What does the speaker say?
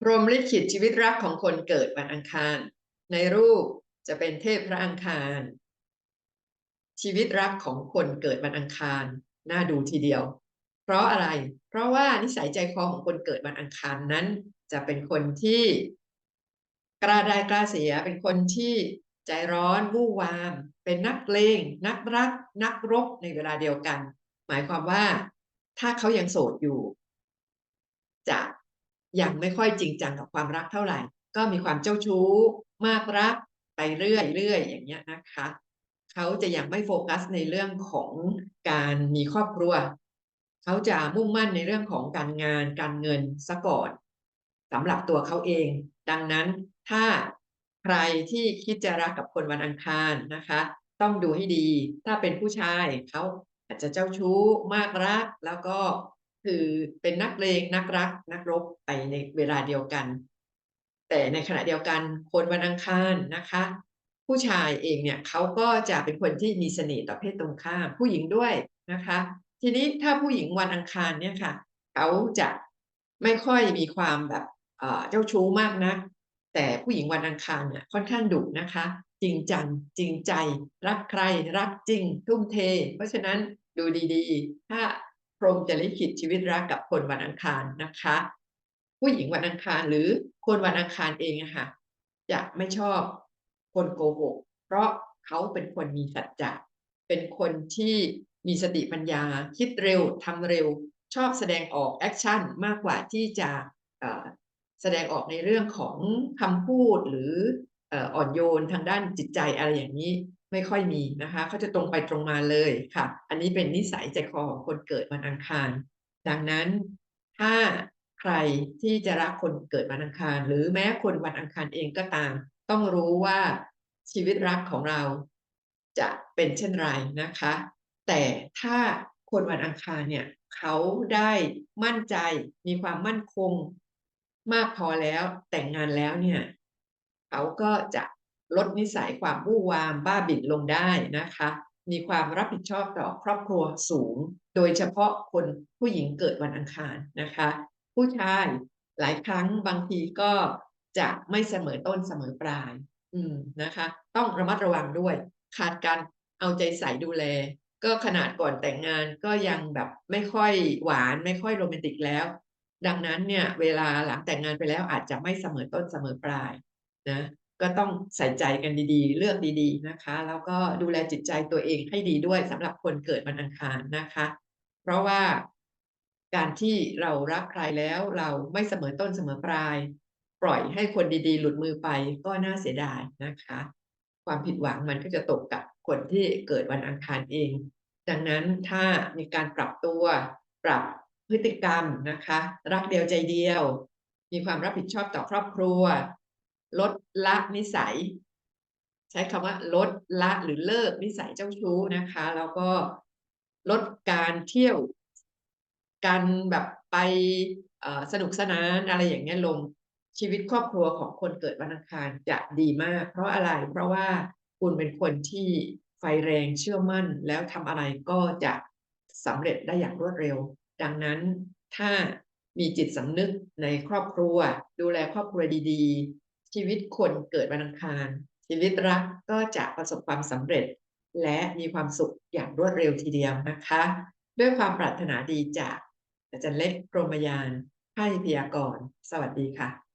พรหมลิขิตชีวิตรักของคนเกิดวันอังคาร ในรูปจะเป็นเทพพระอังคาร ชีวิตรักของคนเกิดวันอังคาร น่าดูทีเดียว เพราะอะไร เพราะว่านิสัยใจคอของคนเกิดวันอังคารนั้น จะเป็นคนที่กล้าได้กล้าเสีย เป็นคนที่ใจร้อนวู่วาม เป็นนักเลงนักรัก นักรบในเวลาเดียวกัน หมายความว่า ถ้าเขายังโสดอยู่ จะ ยังไม่ค่อยจริงจังกับความรักเท่าไหร่ ก็มีความเจ้าชู้ มากรักไปเรื่อยเรื่อยอย่างเงี้ยนะคะเขาจะยังไม่โฟกัสในเรื่องของการมีครอบครัวเขาจะมุ่งมั่นในเรื่องของการงานการเงินซะก่อนสำหรับตัวเขาเอง ดังนั้นถ้าใครที่คิดจะรักกับคนวันอังคารนะคะ ต้องดูให้ดี ถ้าเป็นผู้ชายเขาอาจจะเจ้าชู้มากรัก แล้วก็ คือเป็นนักเลงนักรัก นักรบไปในเวลาเดียวกัน แต่ในขณะเดียวกันคนวันอังคารนะคะ ผู้ชายเองเนี่ยเขาก็จะเป็นคนที่มีเสน่ห์ต่อเพศตรงข้าม ผู้หญิงด้วยนะคะ ทีนี้ถ้าผู้หญิงวันอังคารเนี่ยค่ะเขาจะไม่ค่อยมีความแบบเจ้าชู้มากนะัก แต่ผู้หญิงวันอังคารเนี่ยค่อนข้างดุนะคะ จริงจังจริงใจ รักใคร รักจริง ทุ่มเท เพราะฉะนั้นดูดีๆ ถ้า พรหมจะลิขิตชีวิตรักกับคนวันอังคารนะคะ ผู้หญิงวันอังคารหรือคนวันอังคารเองอะค่ะจะไม่ชอบคนโกหก เพราะเขาเป็นคนมีสัจจะเป็นคนที่มีสติปัญญา คิดเร็วทำเร็ว ชอบแสดงออกแอคชั่นมากกว่าที่จะแสดงออกในเรื่องของคำพูดหรืออ่อนโยนทางด้านจิตใจอะไรอย่างนี้ ไม่ค่อยมีนะคะเขาจะตรงไปตรงมาเลยค่ะ อันนี้เป็นนิสัยใจคอของคนเกิดวันอังคาร ดังนั้นถ้าใครที่จะรักคนเกิดวันอังคาร หรือแม้คนวันอังคารเองก็ตาม ต้องรู้ว่าชีวิตรักของเราจะเป็นเช่นไรนะคะ แต่ถ้าคนวันอังคารเนี่ยเขาได้มั่นใจมีความมั่นคงมากพอแล้วแต่งงานแล้วเนี่ย เขาก็จะ ลดนิสัยความวู่วามบ้าบิ่นลงได้นะคะ มีความรับผิดชอบต่อครอบครัวสูง โดยเฉพาะคนผู้หญิงเกิดวันอังคารนะคะ ผู้ชายหลายครั้งบางทีก็จะไม่เสมอต้นเสมอปลาย อืมนะคะ ต้องระมัดระวังด้วย ขาดการเอาใจใส่ดูแล ก็ขนาดก่อนแต่งงานก็ยังแบบไม่ค่อยหวานไม่ค่อยโรแมนติกแล้ว ดังนั้นเนี่ย เวลาหลังแต่งงานไปแล้วอาจจะไม่เสมอต้นเสมอปลายนะ ก็ต้องใส่ใจกันดีๆ เลือกดีๆนะคะ แล้วก็ดูแลจิตใจตัวเองให้ดีด้วยสำหรับคนเกิดวันอังคารนะคะ เพราะว่าการที่เรารักใครแล้วเราไม่เสมอต้นเสมอปลาย ปล่อยให้คนดีๆ หลุดมือไปก็น่าเสียดายนะคะ ความผิดหวังมันก็จะตกกับคนที่เกิดวันอังคารเอง ดังนั้นถ้ามีการปรับตัวปรับพฤติกรรมนะคะ รักเดียวใจเดียว มีความรับผิดชอบต่อครอบครัว ลดละนิสัย ใช้คำว่าลดละหรือเลิกนิสัยเจ้าชู้นะคะ แล้วก็ลดการเที่ยว การแบบไปสนุกสนานอะไรอย่างเงี้ยลงชีวิตครอบครัวของคนเกิดวันอังคารจะดีมาก เพราะอะไรเพราะว่าคุณเป็นคนที่ไฟแรงเชื่อมั่น แล้วทำอะไรก็จะสำเร็จได้อย่างรวดเร็ว ดังนั้นถ้ามีจิตสำนึกในครอบครัว ดูแลครอบครัวดี ชีวิตคนเกิดวันอังคาร ชีวิตรักก็จะประสบความสำเร็จ และมีความสุขอย่างรวดเร็วทีเดียวนะคะ ด้วยความปรารถนาดีจากอาจารย์เล็กกรมยานให้พยากร สวัสดีค่ะ